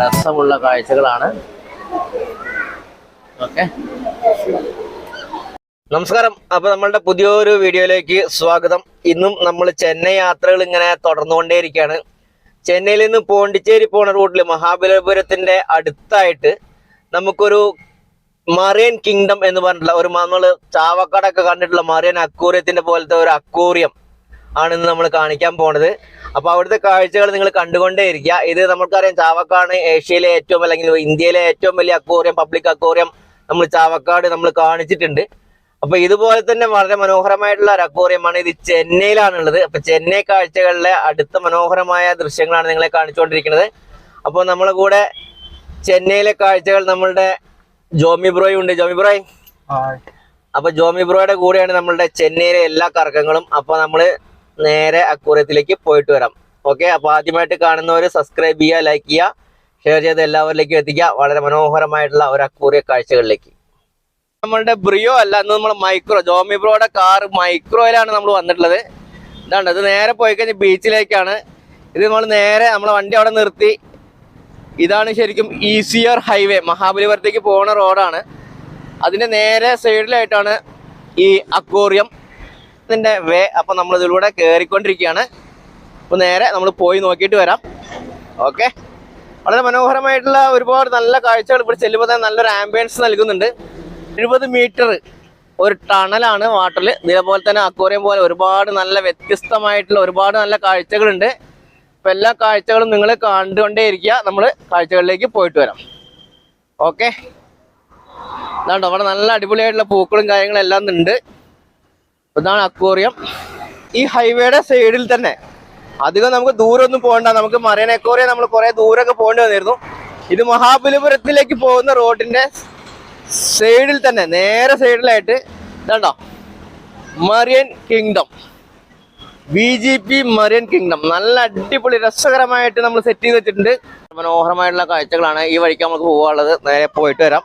രസമുള്ള കാഴ്ചകളാണ്. ഓക്കെ. നമസ്കാരം. അപ്പൊ നമ്മളുടെ പുതിയൊരു വീഡിയോയിലേക്ക് സ്വാഗതം. ഇന്നും നമ്മൾ ചെന്നൈ യാത്രകൾ ഇങ്ങനെ തുടർന്നുകൊണ്ടേയിരിക്കുകയാണ്. ചെന്നൈയിൽ നിന്ന് പോണ്ടിച്ചേരി പോണ റൂട്ടിൽ മഹാബലിപുരത്തിന്റെ അടുത്തായിട്ട് നമുക്കൊരു മറിയൻ കിങ്ഡം എന്ന് പറഞ്ഞിട്ടുള്ള ഒരു നമ്മൾ ചാവക്കാടൊക്കെ കണ്ടിട്ടുള്ള മറിയൻ അക്കൂറിയത്തിന്റെ പോലത്തെ ഒരു അക്കൂറിയം ആണ് ഇന്ന് നമ്മൾ കാണിക്കാൻ പോണത്. അപ്പൊ അവിടുത്തെ കാഴ്ചകൾ നിങ്ങൾ കണ്ടുകൊണ്ടേ ഇരിക്കുക ഇത് നമുക്കറിയാം ചാവക്കാട് ഏഷ്യയിലെ ഏറ്റവും അല്ലെങ്കിൽ ഇന്ത്യയിലെ ഏറ്റവും വലിയ അക്വോറിയം പബ്ലിക് അക്വോറിയം നമ്മൾ ചാവക്കാട് നമ്മൾ കാണിച്ചിട്ടുണ്ട്. അപ്പൊ ഇതുപോലെ തന്നെ വളരെ മനോഹരമായിട്ടുള്ള ഒരു അക്വോറിയമാണ് ഇത് ചെന്നൈയിലാണുള്ളത്. അപ്പൊ ചെന്നൈ കാഴ്ചകളിലെ അടുത്ത മനോഹരമായ ദൃശ്യങ്ങളാണ് നിങ്ങളെ കാണിച്ചുകൊണ്ടിരിക്കുന്നത്. അപ്പോൾ നമ്മളെ കൂടെ ചെന്നൈയിലെ കാഴ്ചകൾ നമ്മളുടെ ജോമി ബ്രോയും ഉണ്ട്. ജോമി ബ്രോയ്. അപ്പൊ ജോമി ബ്രോയുടെ കൂടെയാണ് നമ്മളുടെ ചെന്നൈയിലെ എല്ലാ കറക്കങ്ങളും. അപ്പൊ നമ്മൾ നേരെ അക്കൂറിയത്തിലേക്ക് പോയിട്ട് വരാം. ഓക്കെ അപ്പൊ ആദ്യമായിട്ട് കാണുന്നവർ സബ്സ്ക്രൈബ് ചെയ്യുക ലൈക്ക് ചെയ്യുക ഷെയർ ചെയ്ത് എല്ലാവരിലേക്കും എത്തിക്കുക. വളരെ മനോഹരമായിട്ടുള്ള ഒരു അക്കൂറിയ കാഴ്ചകളിലേക്ക്. നമ്മളുടെ ബ്രിയോ അല്ല ഇന്ന് നമ്മൾ മൈക്രോ ജോമി ബ്രോയുടെ കാർ മൈക്രോയിലാണ് നമ്മൾ വന്നിട്ടുള്ളത്. ഇതാണ് ഇത് നേരെ പോയി കഴിഞ്ഞാൽ ബീച്ചിലേക്കാണ്. ഇത് നമ്മൾ നേരെ നമ്മളെ വണ്ടി അവിടെ നിർത്തി. ഇതാണ് ശരിക്കും ഈസിയർ ഹൈവേ മഹാബലിപുരത്തേക്ക് പോകുന്ന റോഡാണ് അതിന്റെ നേരെ സൈഡിലായിട്ടാണ് ഈ അക്വേറിയം ഇതിന്റെ വേ അപ്പൊ നമ്മൾ ഇതിലൂടെ കയറിക്കൊണ്ടിരിക്കുകയാണ് അപ്പൊ നേരെ നമ്മൾ പോയി നോക്കിയിട്ട് വരാം. ഓക്കെ? വളരെ മനോഹരമായിട്ടുള്ള ഒരുപാട് നല്ല കാഴ്ചകൾ ഇവിടെ ചെല്ലുമ്പോൾ തന്നെ നല്ലൊരു ആംബിയൻസ് നൽകുന്നുണ്ട്. എഴുപത് മീറ്റർ ഒരു ടണലാണ് വാട്ടറിൽ ഇതേപോലെ തന്നെ അക്വറിയം പോലെ ഒരുപാട് നല്ല വ്യത്യസ്തമായിട്ടുള്ള ഒരുപാട് നല്ല കാഴ്ചകളുണ്ട്. അപ്പം എല്ലാ കാഴ്ചകളും നിങ്ങൾ കണ്ടുകൊണ്ടേ ഇരിക്കുക നമ്മൾ കാഴ്ചകളിലേക്ക് പോയിട്ട് വരാം. ഓക്കെ? ഇതാണ്ടോ അവിടെ നല്ല അടിപൊളിയായിട്ടുള്ള പൂക്കളും കാര്യങ്ങളും എല്ലാം ഉണ്ട്. ഇതാണ് അക്വോറിയം. ഈ ഹൈവേയുടെ സൈഡിൽ തന്നെ അധികം നമുക്ക് ദൂരമൊന്നും പോകണ്ട. നമുക്ക് മറൈൻ അക്വോറിയം നമ്മൾ കുറെ ദൂരമൊക്കെ പോകേണ്ടി വന്നിരുന്നു. ഇത് മഹാബലിപുരത്തിലേക്ക് പോകുന്ന റോഡിന്റെ സൈഡിൽ തന്നെ നേരെ സൈഡിലായിട്ട് ഇതാണ്ടോ? Marine kingdom. V G P marine kingdom. നല്ല അടിപൊളി രസകരമായിട്ട് നമ്മൾ സെറ്റ് ചെയ്ത് വെച്ചിട്ടുണ്ട്. മനോഹരമായിട്ടുള്ള കാഴ്ചകളാണ് ഈ വഴിക്ക് നമുക്ക് പോകാനുള്ളത്. നേരെ പോയിട്ട് വരാം.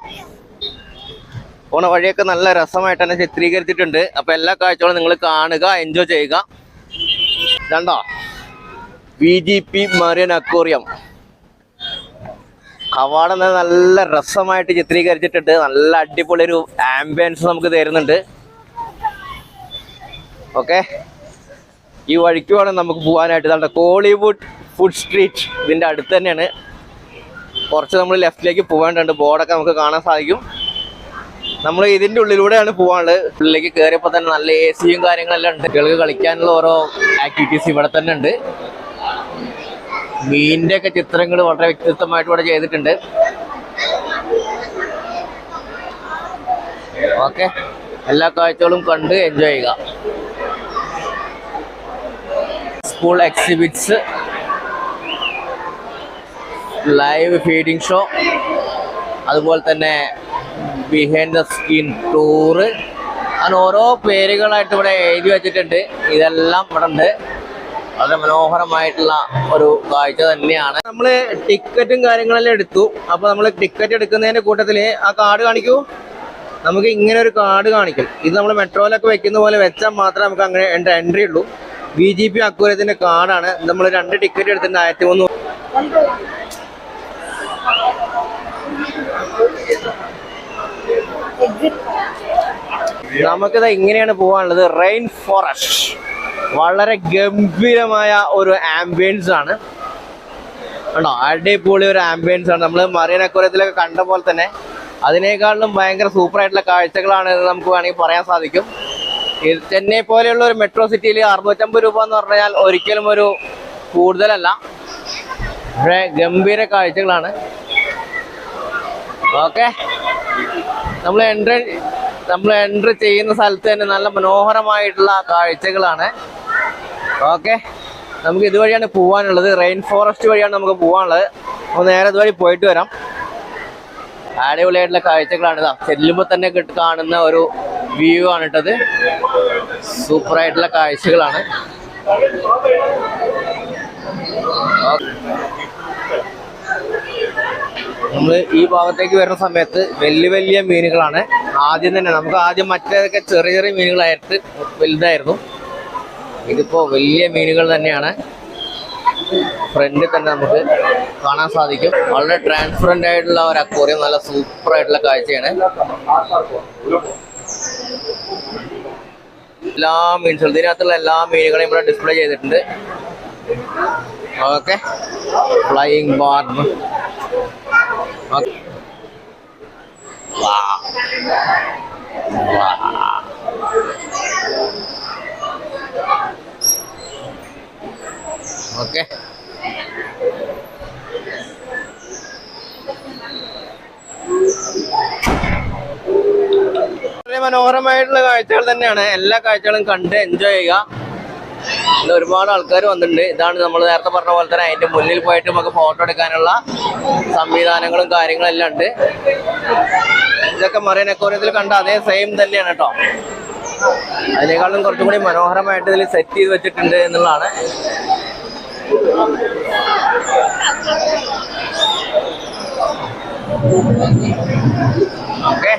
പോണ വഴിയൊക്കെ നല്ല രസമായിട്ട് തന്നെ ചിത്രീകരിച്ചിട്ടുണ്ട്. അപ്പൊ എല്ലാ കാഴ്ചകളും നിങ്ങൾ കാണുക എൻജോയ് ചെയ്യുക. രണ്ടോ V G P marine aquarium കവാടം നല്ല രസമായിട്ട് ചിത്രീകരിച്ചിട്ടുണ്ട്. നല്ല അടിപൊളി ഒരു ആംബിയൻസ് നമുക്ക് തരുന്നുണ്ട്. ഓക്കെ ഈ വഴിക്ക് വേണം നമുക്ക് പോകാനായിട്ട്. ഇതാണ്ട്? കോളിവുഡ് ഫുഡ് സ്ട്രീറ്റ് ഇതിന്റെ അടുത്ത് തന്നെയാണ്. കുറച്ച് നമ്മൾ ലെഫ്റ്റിലേക്ക് പോകേണ്ടതുണ്ട് ബോർഡൊക്കെ നമുക്ക് കാണാൻ സാധിക്കും. നമ്മൾ ഇതിന്റെ ഉള്ളിലൂടെയാണ് പോകാനുള്ളത് ഉള്ളിലേക്ക് കയറിയപ്പോൾ തന്നെ നല്ല എ സിയും കാര്യങ്ങളെല്ലാം ഉണ്ട്. കുട്ടികൾക്ക് കളിക്കാനുള്ള ഓരോ ആക്ടിവിറ്റീസ് ഇവിടെ തന്നെ ഉണ്ട്. മീനിന്റെ ഒക്കെ ചിത്രങ്ങൾ വളരെ വ്യക്തിത്വമായിട്ട് ഇവിടെ ചെയ്തിട്ടുണ്ട്. ഓക്കെ. എല്ലാ കാഴ്ചകളും കണ്ട് എൻജോയ് ചെയ്യുക. School exhibits live feeding show അതുപോലെ തന്നെ ബിഹൈൻഡ് ദ സ്കിൻ ടൂറ് അങ്ങനെ ഓരോ പേരുകളായിട്ട് ഇവിടെ എഴുതി വെച്ചിട്ടുണ്ട്. ഇതെല്ലാം ഇവിടെ ഉണ്ട്. വളരെ മനോഹരമായിട്ടുള്ള ഒരു കാഴ്ച തന്നെയാണ്. നമ്മൾ ടിക്കറ്റും കാര്യങ്ങളെല്ലാം എടുത്തു. അപ്പോൾ നമ്മൾ ടിക്കറ്റ് എടുക്കുന്നതിന്റെ കൂട്ടത്തിൽ ആ കാർഡ് കാണിക്കൂ. നമുക്ക് ഇങ്ങനെ ഒരു കാർഡ് കാണിക്കും. ഇത് നമ്മൾ മെട്രോയിലൊക്കെ വെക്കുന്ന പോലെ വെച്ചാൽ മാത്രമേ നമുക്ക് അങ്ങനെ എന്റെ എൻട്രി ഉള്ളൂ. ബി ജി പി അക്കൂരത്തിന്റെ കാർഡാണ്. നമ്മൾ രണ്ട് ടിക്കറ്റ് എടുത്തിട്ടുണ്ട്. ആയിരത്തി മൂന്ന് നമുക്കിത് ഇങ്ങനെയാണ് പോകാനുള്ളത്. റെയിൻ ഫോറസ്റ്റ് വളരെ ഗംഭീരമായ ഒരു ആംബിയൻസ് ആണ്. ഉണ്ടോ അടിപൊളി ഒരു ആംബിയൻസ് ആണ്. നമ്മൾ മറിയനക്കുരത്തിലൊക്കെ കണ്ട പോലെ തന്നെ അതിനേക്കാളും ഭയങ്കര സൂപ്പർ ആയിട്ടുള്ള കാഴ്ചകളാണ് നമുക്ക് വേണമെങ്കിൽ പറയാൻ സാധിക്കും. ചെന്നൈ പോലെയുള്ള ഒരു മെട്രോ സിറ്റിയിൽ അറുന്നൂറ്റമ്പത് രൂപ എന്ന് പറഞ്ഞാൽ ഒരിക്കലും ഒരു കൂടുതലല്ല. ഗംഭീര കാഴ്ചകളാണ്. ഓക്കെ നമ്മൾ എൻട്രി നമ്മൾ എൻട്രി ചെയ്യുന്ന സ്ഥലത്ത് തന്നെ നല്ല മനോഹരമായിട്ടുള്ള കാഴ്ചകളാണ്. ഓക്കെ നമുക്ക് ഇതുവഴിയാണ് പോകാനുള്ളത് റെയിൻ ഫോറസ്റ്റ് വഴിയാണ് നമുക്ക് പോകാനുള്ളത് അപ്പോൾ നേരെ ഇതുവഴി പോയിട്ട് വരാം. അടിപൊളിയായിട്ടുള്ള കാഴ്ചകളാണ് ഇതാ. ചെല്ലുമ്പോൾ തന്നെ കാണുന്ന ഒരു വ്യൂ ആണ് ഇട്ടത്. സൂപ്പറായിട്ടുള്ള കാഴ്ചകളാണ്. നമ്മൾ ഈ ഭാഗത്തേക്ക് വരുന്ന സമയത്ത് വലിയ വലിയ മീനുകളാണ്. ആദ്യം തന്നെ നമുക്ക് ആദ്യം മറ്റേതൊക്കെ ചെറിയ ചെറിയ മീനുകളായിട്ട് വലുതായിരുന്നു. ഇതിപ്പോ വലിയ മീനുകൾ തന്നെയാണ്. ഫ്രണ്ടിൽ തന്നെ നമുക്ക് കാണാൻ സാധിക്കും. വളരെ ട്രാൻസ്പെറന്റ് ആയിട്ടുള്ള ഒരു അക്വോറിയം നല്ല സൂപ്പർ ആയിട്ടുള്ള കാഴ്ചയാണ്. എല്ലാ മീൻസും ഇതിനകത്തുള്ള എല്ലാ മീനുകളെയും ഇവിടെ ഡിസ്പ്ലേ ചെയ്തിട്ടുണ്ട്. ഓക്കെ ഫ്ലൈയിങ് ബാർബ് ഓക്കെ മനോഹരമായിട്ടുള്ള കാഴ്ചകൾ തന്നെയാണ്. എല്ലാ കാഴ്ചകളും കണ്ട് എൻജോയ് ചെയ്യുക. ഒരുപാട് ആൾക്കാർ വന്നിട്ടുണ്ട്. ഇതാണ് നമ്മൾ നേരത്തെ പറഞ്ഞ പോലെ തന്നെ അതിന്റെ മുന്നിൽ പോയിട്ട് നമുക്ക് ഫോട്ടോ എടുക്കാനുള്ള സംവിധാനങ്ങളും കാര്യങ്ങളും എല്ലാം ഉണ്ട്. ഇതൊക്കെ മറൈൻ അക്വോറിയത്തിൽ കണ്ട അതേ സെയിം തന്നെയാണ് കേട്ടോ. അതിനേക്കാളും കുറച്ചും കൂടി മനോഹരമായിട്ട് ഇതിൽ സെറ്റ് ചെയ്ത് വെച്ചിട്ടുണ്ട് എന്നുള്ളതാണ്. ഓക്കെ.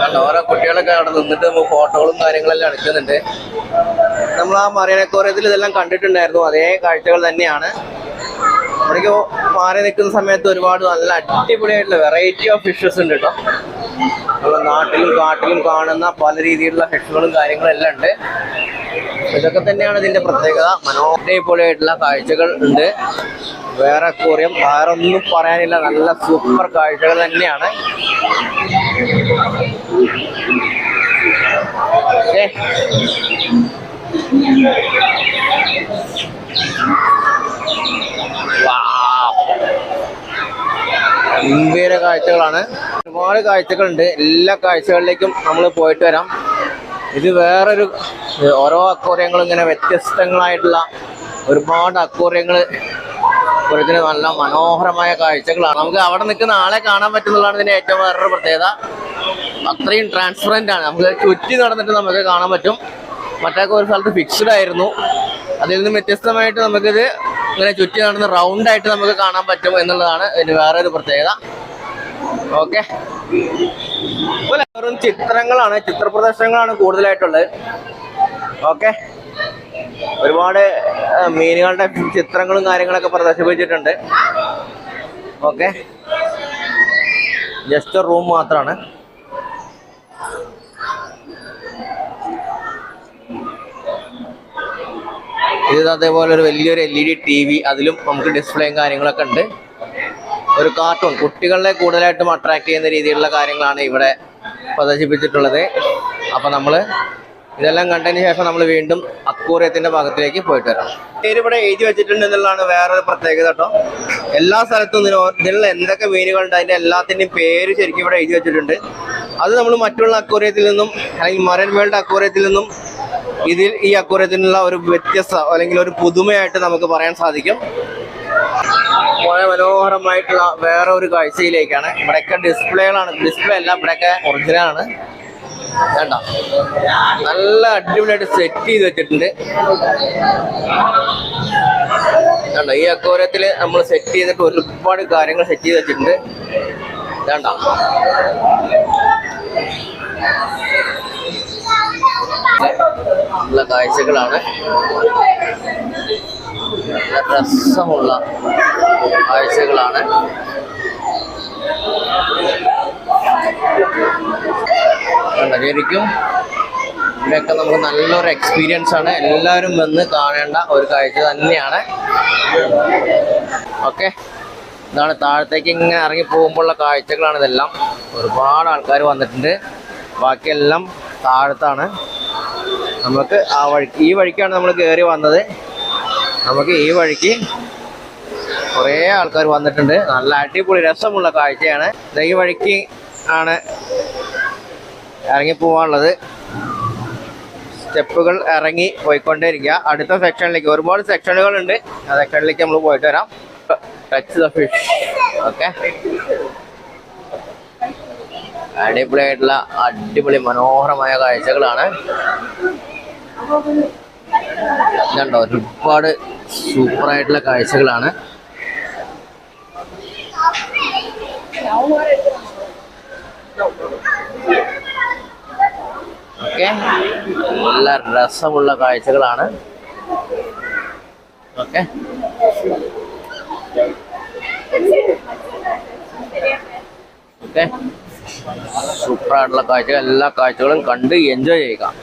കണ്ടോ ഓരോ കുട്ടികളൊക്കെ അവിടെ നിന്നിട്ട് നമുക്ക് ഫോട്ടോകളും കാര്യങ്ങളെല്ലാം എടുക്കുന്നുണ്ട്. നമ്മൾ ആ മറിയനക്കോറിയത്തിൽ ഇതെല്ലാം കണ്ടിട്ടുണ്ടായിരുന്നു. അതേ കാഴ്ചകൾ തന്നെയാണ്. അവിടേക്ക് മാറി നിൽക്കുന്ന സമയത്ത് ഒരുപാട് നല്ല അടിപൊളിയായിട്ടുള്ള വെറൈറ്റി ഓഫ് ഫിഷസ് ഉണ്ട് കേട്ടോ നമ്മുടെ നാട്ടിലും കാട്ടിലും കാണുന്ന പല രീതിയിലുള്ള ഫിഷുകളും കാര്യങ്ങളും എല്ലാം ഉണ്ട്. ഇതൊക്കെ തന്നെയാണ് ഇതിന്റെ പ്രത്യേകത. മനോഹരമായിട്ടുള്ള കാഴ്ചകൾ ഉണ്ട്. വേറെ കോറിയം വേറെ ഒന്നും പറയാനില്ല. നല്ല സൂപ്പർ കാഴ്ചകൾ തന്നെയാണ്. ഓക്കേ. ഗംഭീര കാഴ്ചകളാണ്. ഒരുപാട് കാഴ്ചകളുണ്ട്. എല്ലാ കാഴ്ചകളിലേക്കും നമ്മൾ പോയിട്ട് വരാം. ഇത് വേറൊരു ഓരോ അക്വോറിയങ്ങളും ഇങ്ങനെ വ്യത്യസ്തങ്ങളായിട്ടുള്ള ഒരുപാട് അക്വോറിയങ്ങൾ അക്വേറിയത്തിന് നല്ല മനോഹരമായ കാഴ്ചകളാണ്. നമുക്ക് അവിടെ നിൽക്കുന്ന ആളെ കാണാൻ പറ്റുന്നതാണ് ഇതിന്റെ ഏറ്റവും വേറൊരു പ്രത്യേകത. അത്രയും ട്രാൻസ്പെറന്റ് ആണ്. നമുക്ക് ചുറ്റി നടന്നിട്ട് നമുക്ക് കാണാൻ പറ്റും. മറ്റൊക്കെ ഒരു സ്ഥലത്ത് ഫിക്സ്ഡ് ആയിരുന്നു. അതിൽ നിന്ന് വ്യത്യസ്തമായിട്ട് നമുക്കിത് ഇങ്ങനെ ചുറ്റി നടന്ന് റൗണ്ട് ആയിട്ട് നമുക്ക് കാണാൻ പറ്റും എന്നുള്ളതാണ് ഇതിന് ഒരു പ്രത്യേകത. ഓക്കെ വെറും ചിത്രങ്ങളാണ് ചിത്ര പ്രദർശനങ്ങളാണ് കൂടുതലായിട്ടുള്ളത്. ഓക്കെ ഒരുപാട് മീനുകളുടെ ചിത്രങ്ങളും കാര്യങ്ങളൊക്കെ പ്രദർശിപ്പിച്ചിട്ടുണ്ട്. ഓക്കെ ജസ്റ്റ് റൂം മാത്രമാണ് ഇത് അതേപോലെ ഒരു വലിയൊരു L E D T V അതിലും നമുക്ക് ഡിസ്പ്ലേയും കാര്യങ്ങളൊക്കെ ഉണ്ട്. ഒരു കാർട്ടൂൺ കുട്ടികളെ കൂടുതലായിട്ടും അട്രാക്ട് ചെയ്യുന്ന രീതിയിലുള്ള കാര്യങ്ങളാണ് ഇവിടെ പ്രദർശിപ്പിച്ചിട്ടുള്ളത്. അപ്പം നമ്മൾ ഇതെല്ലാം കണ്ടതിന് ശേഷം നമ്മൾ വീണ്ടും അക്കൂറിയത്തിന്റെ ഭാഗത്തിലേക്ക് പോയിട്ട് വരാം. പേര് ഇവിടെ എഴുതി വെച്ചിട്ടുണ്ട് എന്നുള്ളതാണ് വേറൊരു പ്രത്യേകത കേട്ടോ. എല്ലാ സ്ഥലത്തും ഇതിനുള്ള എന്തൊക്കെ മീനുകളുണ്ട് അതിന്റെ എല്ലാത്തിന്റെയും പേര് ശരിക്കും ഇവിടെ എഴുതി വെച്ചിട്ടുണ്ട്. അത് നമ്മൾ മറ്റുള്ള അക്കൂറിയത്തിൽ നിന്നും അല്ലെങ്കിൽ മരൻ വേൾഡ് അക്കൂറിയത്തിൽ നിന്നും ഇതിൽ ഈ അക്കൂരത്തിനുള്ള ഒരു വ്യത്യസ്ത അല്ലെങ്കിൽ ഒരു പുതുമയായിട്ട് നമുക്ക് പറയാൻ സാധിക്കും. വളരെ മനോഹരമായിട്ടുള്ള വേറെ ഒരു കാഴ്ചയിലേക്കാണ്. ഇവിടെയൊക്കെ ഡിസ്പ്ലേകളാണ്. ഡിസ്പ്ലേ അല്ല ഇവിടെയൊക്കെ ഒറിജിനൽ ആണ്. വേണ്ട നല്ല അടിപൊളിയായിട്ട് സെറ്റ് ചെയ്ത് വെച്ചിട്ടുണ്ട്. വേണ്ട ഈ അക്വോരത്തിൽ നമ്മൾ സെറ്റ് ചെയ്തിട്ട് ഒരുപാട് കാര്യങ്ങൾ സെറ്റ് ചെയ്ത് വെച്ചിട്ടുണ്ട്. വേണ്ട ഉള്ള കാഴ്ചകളാണ്. നല്ല രസമുള്ള കാഴ്ചകളാണ്. ശരിക്കും ഇവിടെയൊക്കെ നമുക്ക് നല്ലൊരു എക്സ്പീരിയൻസ് ആണ്. എല്ലാവരും വന്ന് കാണേണ്ട ഒരു കാഴ്ച തന്നെയാണ്. ഓക്കെ. ഇതാണ് താഴത്തേക്ക് ഇങ്ങനെ ഇറങ്ങി പോകുമ്പോഴുള്ള കാഴ്ചകളാണ് ഇതെല്ലാം. ഒരുപാട് ആൾക്കാർ വന്നിട്ടുണ്ട്. ബാക്കിയെല്ലാം താഴത്താണ്. നമുക്ക് ആ വഴിക്ക് ഈ വഴിക്കാണ് നമ്മൾ കയറി വന്നത്. നമുക്ക് ഈ വഴിക്ക് കുറേ ആൾക്കാർ വന്നിട്ടുണ്ട്. നല്ല അടിപൊളി രസമുള്ള കാഴ്ചയാണ്. ഈ വഴിക്ക് ആണ് ഇറങ്ങി പോവാനുള്ളത് സ്റ്റെപ്പുകൾ ഇറങ്ങി പോയിക്കൊണ്ടേയിരിക്കുക. അടുത്ത സെക്ഷനിലേക്ക് ഒരുപാട് സെക്ഷനുകൾ ഉണ്ട് ആ സെക്ഷനിലേക്ക് നമ്മൾ പോയിട്ട് വരാം. ടച്ച് ദ ഫിഷ് ഓക്കെ അടിപൊളിയായിട്ടുള്ള അടിപൊളി മനോഹരമായ കാഴ്ചകളാണ്. ഇതുണ്ടോ? ഒരുപാട് സൂപ്പറായിട്ടുള്ള കാഴ്ചകളാണ്. ഓക്കെ. നല്ല രസമുള്ള കാഴ്ചകളാണ്. ഓക്കെ. ഓക്കെ. സൂപ്പറായിട്ടുള്ള കാഴ്ചകൾ എല്ലാ കാഴ്ചകളും കണ്ട് എൻജോയ് ചെയ്യുക.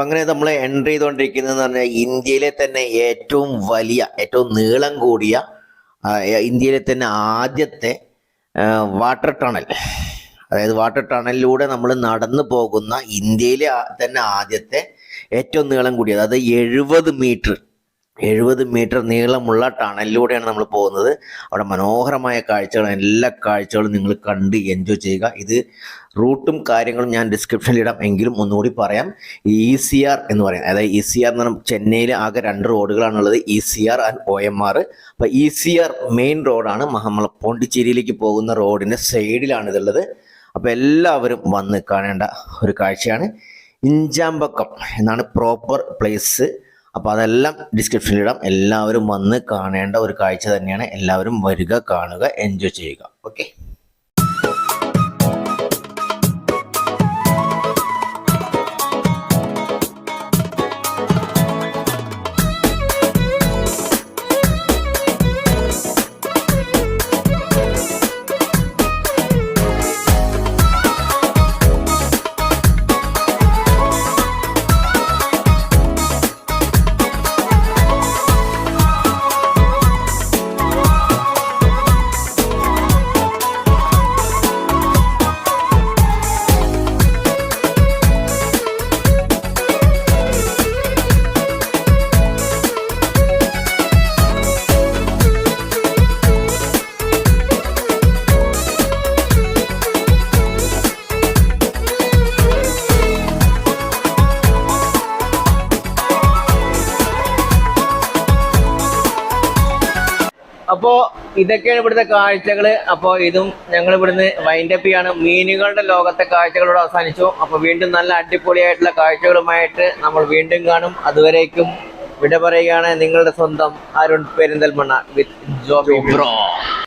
അപ്പൊ അങ്ങനെ നമ്മൾ എന്റർ ചെയ്തുകൊണ്ടിരിക്കുന്നത് പറഞ്ഞാൽ ഇന്ത്യയിലെ തന്നെ ഏറ്റവും വലിയ ഏറ്റവും നീളം കൂടിയ ഇന്ത്യയിലെ തന്നെ ആദ്യത്തെ വാട്ടർ ടണൽ അതായത് വാട്ടർ ടണലിലൂടെ നമ്മൾ നടന്നു പോകുന്ന ഇന്ത്യയിലെ തന്നെ ആദ്യത്തെ ഏറ്റവും നീളം കൂടിയത് അതായത് എഴുപത് മീറ്റർ എഴുപത് മീറ്റർ നീളമുള്ള ടണലിലൂടെയാണ് നമ്മൾ പോകുന്നത്. അവിടെ മനോഹരമായ കാഴ്ചകൾ എല്ലാ കാഴ്ചകളും നിങ്ങൾ കണ്ട് എൻജോയ് ചെയ്യുക. ഇത് റൂട്ടും കാര്യങ്ങളും ഞാൻ ഡിസ്ക്രിപ്ഷനിൽ ഇടാം. എങ്കിലും ഒന്നുകൂടി പറയാം. ഇ സി ആർ എന്ന് പറയാം. അതായത് ഇ സി ആർ എന്ന് പറഞ്ഞാൽ ചെന്നൈയിൽ ആകെ രണ്ട് റോഡുകളാണുള്ളത്. E C R and O M R അപ്പോൾ ഇ സി ആർ മെയിൻ റോഡാണ് നമ്മൾ പോണ്ടിച്ചേരിയിലേക്ക് പോകുന്ന റോഡിന്റെ സൈഡിലാണ് ഇതുള്ളത് അപ്പോൾ എല്ലാവരും വന്ന് കാണേണ്ട ഒരു കാഴ്ചയാണ്. ഇഞ്ചാമ്പക്കം എന്നാണ് പ്രോപ്പർ പ്ലേസ് അപ്പോൾ അതെല്ലാം ഡിസ്ക്രിപ്ഷനിൽ ഇടാം. എല്ലാവരും വന്ന് കാണേണ്ട ഒരു കാഴ്ച തന്നെയാണ്. എല്ലാവരും വരിക കാണുക എൻജോയ് ചെയ്യുക. ഓക്കെ അപ്പോ ഇതൊക്കെയാണ് ഇവിടുത്തെ കാഴ്ചകൾ. അപ്പോ ഇതും ഞങ്ങൾ ഇവിടുന്ന് വൈൻഡപ്പ് ചെയ്യാണ്. മീനുകളുടെ ലോകത്തെ കാഴ്ചകളോട് അവസാനിച്ചു. അപ്പൊ വീണ്ടും നല്ല അടിപൊളിയായിട്ടുള്ള കാഴ്ചകളുമായിട്ട് നമ്മൾ വീണ്ടും കാണും. അതുവരേക്കും വിട പറയുകയാണ് നിങ്ങളുടെ സ്വന്തം അരുൺ പെരിന്തൽമണ്ണ വിത്ത് ജോബി ബ്രോ